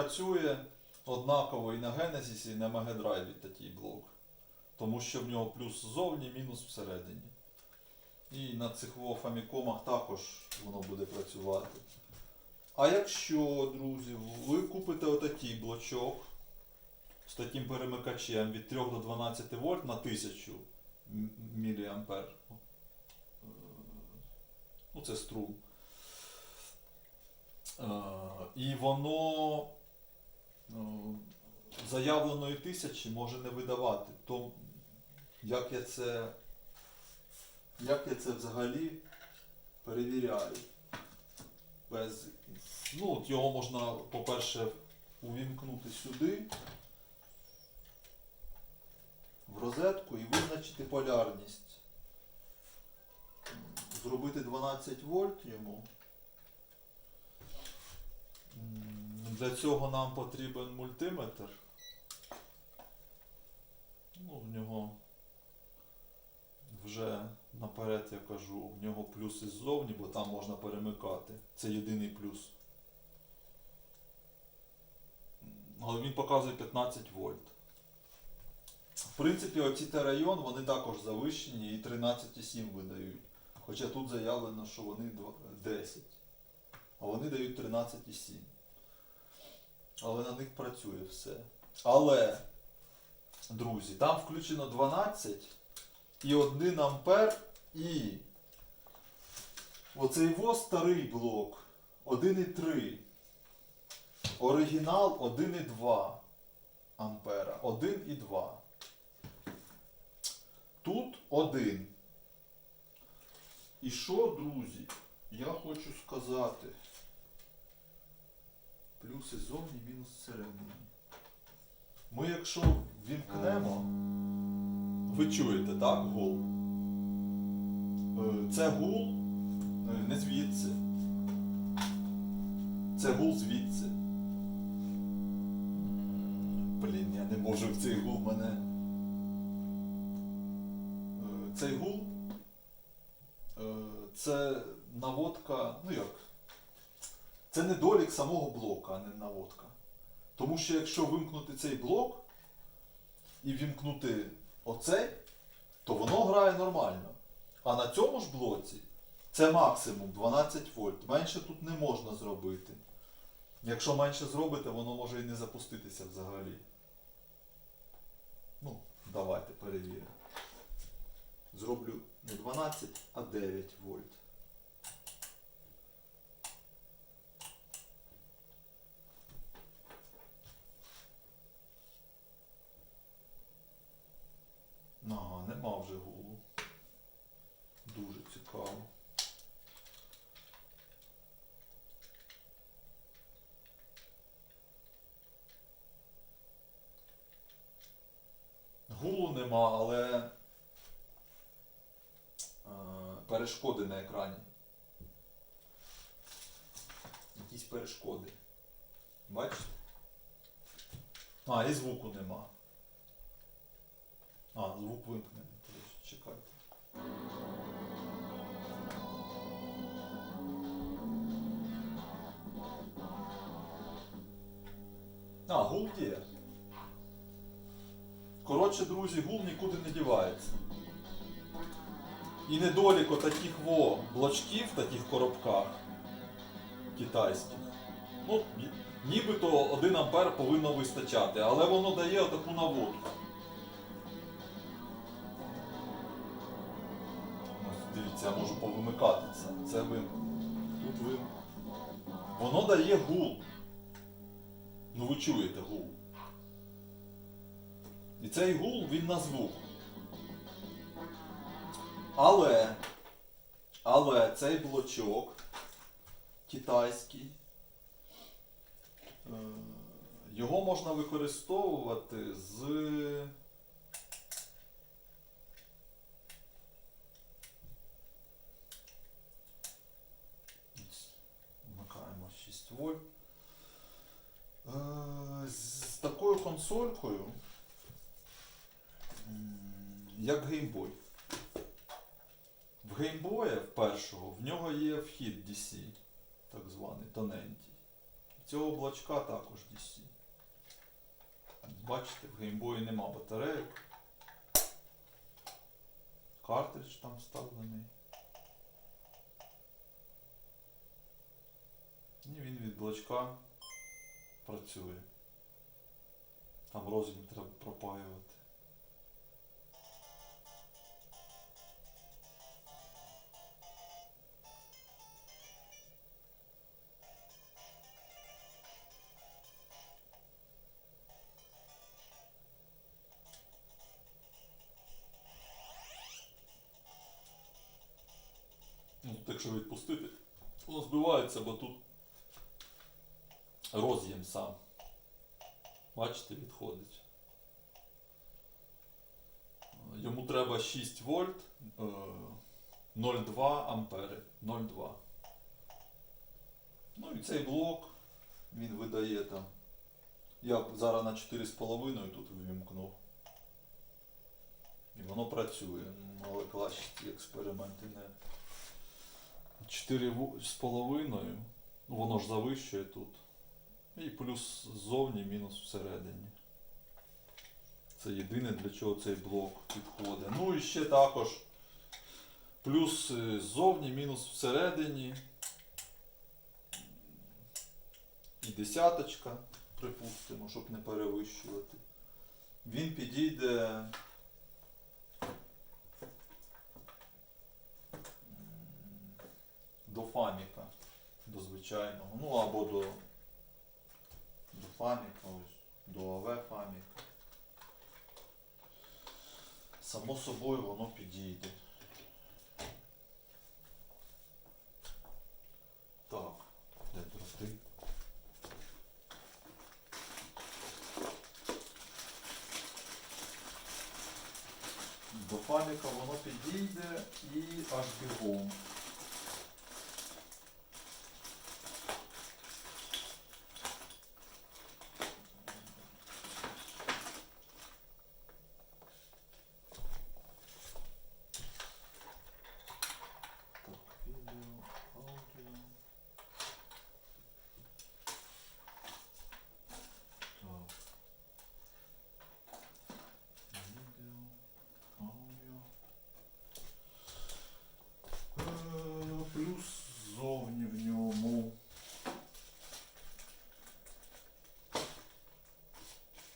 працює однаково і на Genesis, і на Mega Drive такий блок. Тому що в нього плюс ззовні, мінус всередині. І на цих фамікомах також воно буде працювати. А якщо, друзі, ви купите отакий блочок з таким перемикачем від 3 до 12 вольт на 1000 м- міліампер. Е, Ну, це струм. Е, І воно заявленої тисячі може не видавати. То як я це, як я це взагалі перевіряю? Без, ну, його можна, по-перше, увімкнути сюди, в розетку і визначити полярність. Зробити 12 вольт йому. Для цього нам потрібен мультиметр. Ну, в нього вже наперед я кажу, в нього плюс іззовні, бо там можна перемикати. Це єдиний плюс. Але він показує 15 вольт. В принципі, оці Т-район, вони також завищені і 13,7 видають. Хоча тут заявлено, що вони 10. А вони дають 13,7. Але на них працює все. Але, друзі, там включено 12 і 1 ампер і оцей во старий блок 1,3. Оригінал 1,2 ампера. 1,2. Тут 1. І що, друзі, я хочу сказати. Плюси зовні, мінус всередині. Ми якщо вімкнемо, ви чуєте, так, гул? Е, Це гул е, не звідси. Це гул звідси. Блін, я не можу в цей гул мене. Е, Цей гул це наводка, ну як? Це недолік самого блока, а не наводка. Тому що якщо вимкнути цей блок і вімкнути оцей, то воно грає нормально. А на цьому ж блоці це максимум 12 вольт. Менше тут не можна зробити. Якщо менше зробите, воно може і не запуститися взагалі. Ну, давайте перевіримо. Зроблю не 12, а 9 вольт. Ага, нема вже гулу. Дуже цікаво. Гулу нема, але е, перешкоди на екрані. Якісь перешкоди. Бачите? А, і звуку нема. А, звук вимкнений. Чекайте. А, гул є. Коротше, друзі, гул нікуди не дівається. І недолік отаких во блочків таких коробках китайських. Ну, нібито 1 ампер повинно вистачати, але воно дає отаку наводку. Я це. Це. Тут ви. Воно дає гул. Ну ви чуєте гул. І цей гул він на звук. Але, але цей блочок китайський, е, його можна використовувати з. Ось, Вмикаємо 6 вольт. З такою консолькою, як геймбой. В геймбоя в першого в нього є вхід DC, так званий, тоненький. Цього блочка також DC. Бачите, в геймбої нема батарейок. Картридж там вставлений. І він від блочка працює. Там розмір треба пропаювати. Ну, тут якщо відпустити, воно збивається, бо тут роз'єм сам. Бачите, відходить. Йому треба 6 вольт, е, 0,2 ампери. 0,2. Ну і цей блок він видає там. Я зараз на 4,5 тут вимкнув. І воно працює. Але ці експерименти не. 4,5. Ну, Воно ж завищує тут. І плюс ззовні, мінус всередині. Це єдине, для чого цей блок підходить. Ну і ще також плюс е, ззовні, мінус всередині. І десяточка, припустимо, щоб не перевищувати. Він підійде. До фаміка, до звичайного, ну або до, до фаміка, ось, до АВ фаміка. Само собою воно підійде. Так, де дроти? До фаміка воно підійде і аж бігом. Так, відео, аудіо. Так. Відео, аудіо. Е, Плюс зовні в ньому.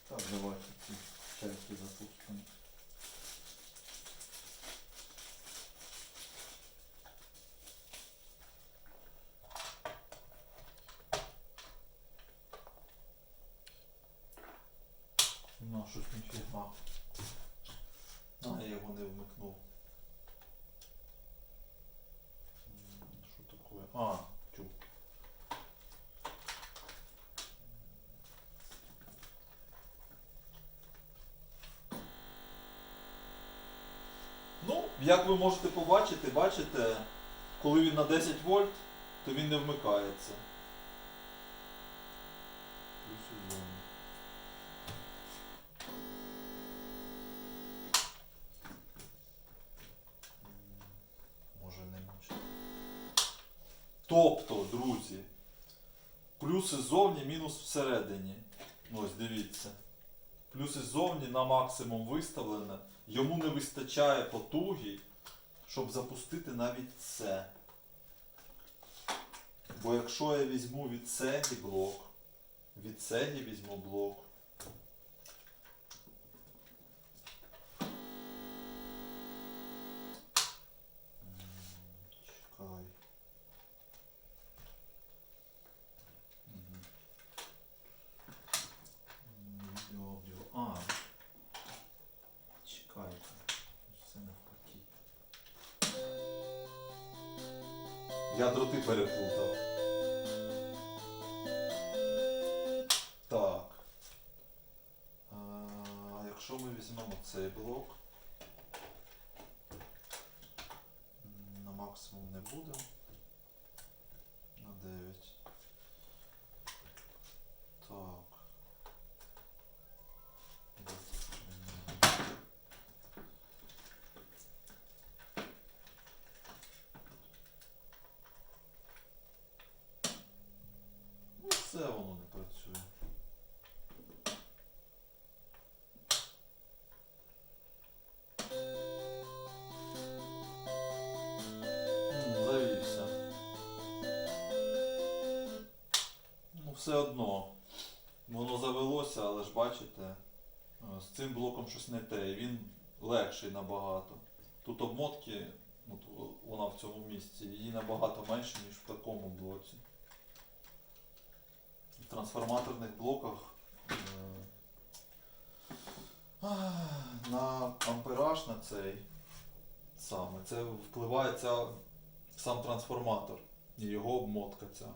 Так, давайте ці части запустимо. Ну, щось ніфіга. А, я його не вмикнув. Що таке? А, тю. Ну, як ви можете побачити, бачите, коли він на 10 вольт, то він не вмикається. Тобто, друзі, плюси ззовні, мінус всередині. Ось дивіться. Плюси ззовні на максимум виставлено. Йому не вистачає потуги, щоб запустити навіть це. Бо якщо я візьму від Сегі блок, від Сегі візьму блок. Я дроти переплутав. Так. А, якщо ми візьмемо цей блок. На максимум не буде. Все одно. Воно завелося, але ж бачите, е, з цим блоком щось не те. І він легший набагато. Тут обмотки, от вона в цьому місці, її набагато менше, ніж в такому блоці. В трансформаторних блоках е, на ампераж на цей саме. Це впливає ця, сам трансформатор і його обмотка ця.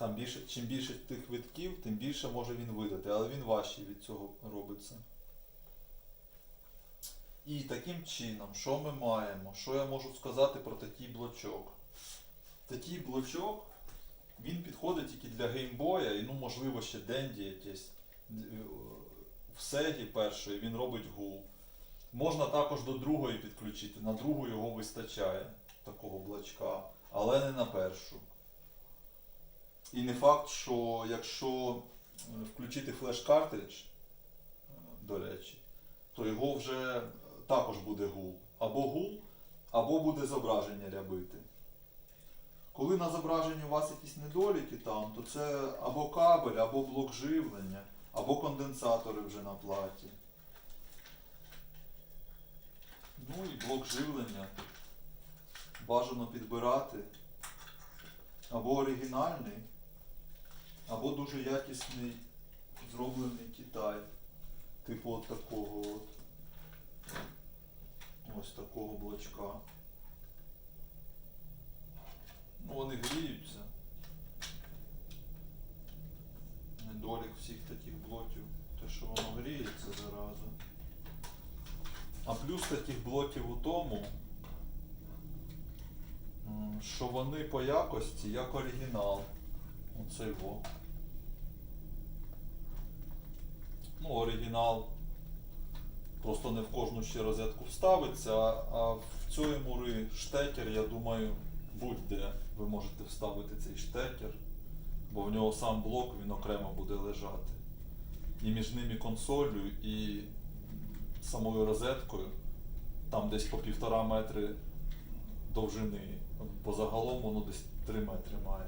Там більше, чим більше тих витків, тим більше може він видати, але він важчий від цього робиться. І таким чином, що ми маємо? Що я можу сказати про такий блочок? Такий блочок, він підходить тільки для геймбоя і ну, можливо ще Денді якесь. Д- В Сегі першої він робить гул. Можна також до другої підключити. На другу його вистачає такого блочка, але не на першу. І не факт, що якщо е, включити флеш-картридж, е, до речі, то його вже також буде гул. Або гул, або буде зображення рябити. Коли на зображенні у вас якісь недоліки там, то це або кабель, або блок живлення, або конденсатори вже на платі. Ну і блок живлення бажано підбирати або оригінальний, або дуже якісний зроблений Китай. Типу от такого от. Ось такого блочка. Ну вони гріються. Недолік всіх таких блоків, те, що воно гріється зараза. А плюс таких блоків у тому, що вони по якості як оригінал. Оцей во. Ну, оригінал просто не в кожну ще розетку вставиться, а- в цьому мури штекер, я думаю, будь-де ви можете вставити цей штекер, бо в нього сам блок він окремо буде лежати. І між ними консолью і самою розеткою, там десь по півтора метри довжини, бо загалом воно десь 3 метри має.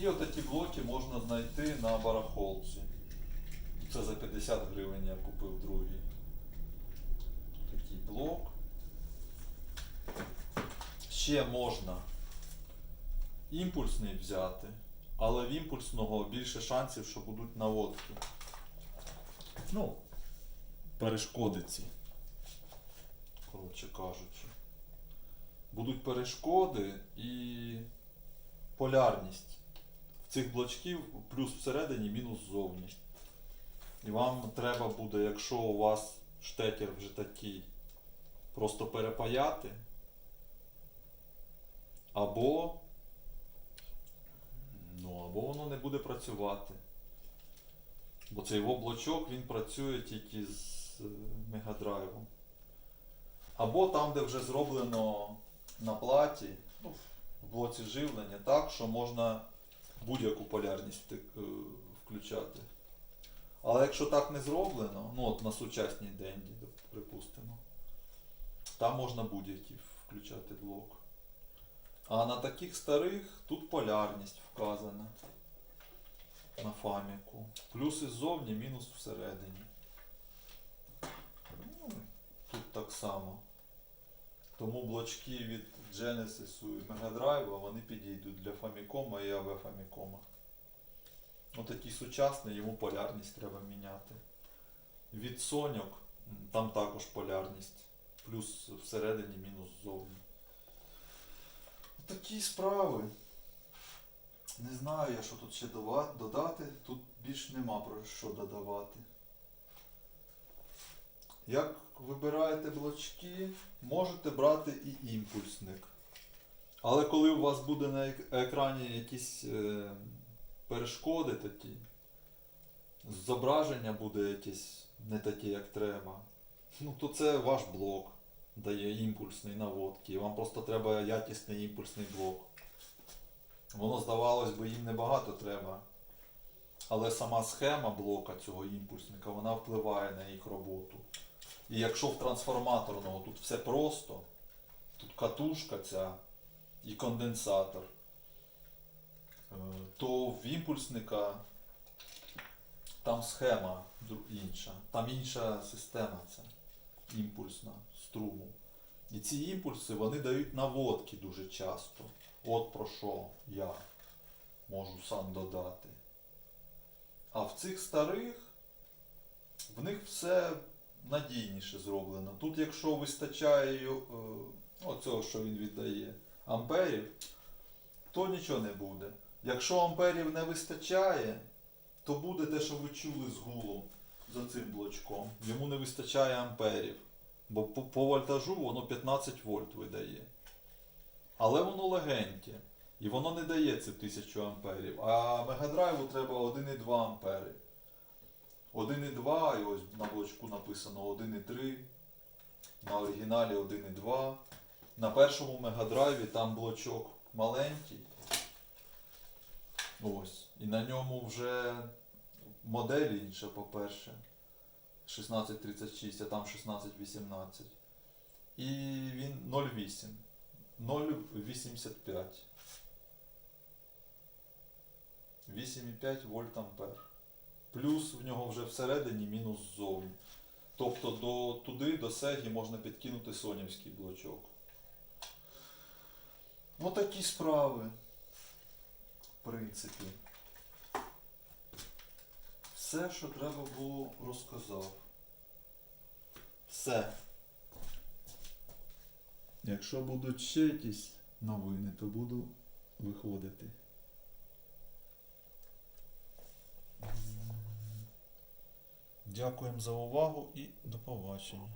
І отакі блоки можна знайти на барахолці. Це за 50 гривень я купив другий. Такий блок. Ще можна імпульсний взяти, але в імпульсного більше шансів, що будуть наводки. Ну, перешкоди ці. Коротше кажучи. Будуть перешкоди і полярність. Цих блочків плюс всередині, мінус ззовні. І вам треба буде, якщо у вас штекер вже такий, просто перепаяти. Або, ну, або воно не буде працювати. Бо цей його він працює тільки з е, мегадрайвом. Або там, де вже зроблено на платі, ну, в блоці живлення, так, що можна будь-яку полярність е, включати. Але якщо так не зроблено, ну от на сучасній денді, припустимо, там можна будь-який включати блок. А на таких старих тут полярність вказана на фаміку. Плюс іззовні, мінус всередині. Ну, тут так само. Тому блочки від Genesis і Mega Drive вони підійдуть для Famicom і AV Famicom. Отакий сучасний, йому полярність треба міняти. Від м, там також полярність. Плюс всередині, мінус ззовні. Такі справи. Не знаю я, що тут ще додати. Тут більш нема про що додавати. Як вибираєте блочки, можете брати і імпульсник. Але коли у вас буде на екрані якісь е, перешкоди такі, зображення буде якесь не таке, як треба, ну то це ваш блок дає імпульсний наводки. Вам просто треба якісний імпульсний блок. Воно, здавалось би, їм небагато треба. Але сама схема блока цього імпульсника, вона впливає на їх роботу. І якщо в трансформаторного тут все просто, тут катушка ця і конденсатор. То в імпульсника там схема інша. Там інша система ця імпульсна струму. І ці імпульси вони дають наводки дуже часто. От про що я можу сам додати. А в цих старих в них все надійніше зроблено. Тут, якщо вистачає е, оцього, що він віддає, амперів, то нічого не буде. Якщо амперів не вистачає, то буде те, що ви чули з гулом за цим блочком. Йому не вистачає амперів. Бо по, по вольтажу воно 15 вольт видає. Але воно легеньке. І воно не дає ці 1000 амперів. А мегадрайву треба 1,2 ампери. 1,2, і ось на блочку написано 1,3. На оригіналі 1,2. На першому мегадрайві там блочок маленький. Ось. І на ньому вже модель інша, по-перше. 1636, а там 1618. І він 0,8. 0,85. 8,5 вольт ампер. Плюс в нього вже всередині, мінус ззовні. Тобто до, туди, до сегі можна підкинути сонівський блочок. Отакі справи. Принципі. Все, що треба було, розказав. Все. Якщо будуть ще якісь новини, то буду виходити. Дякуємо за увагу і до побачення.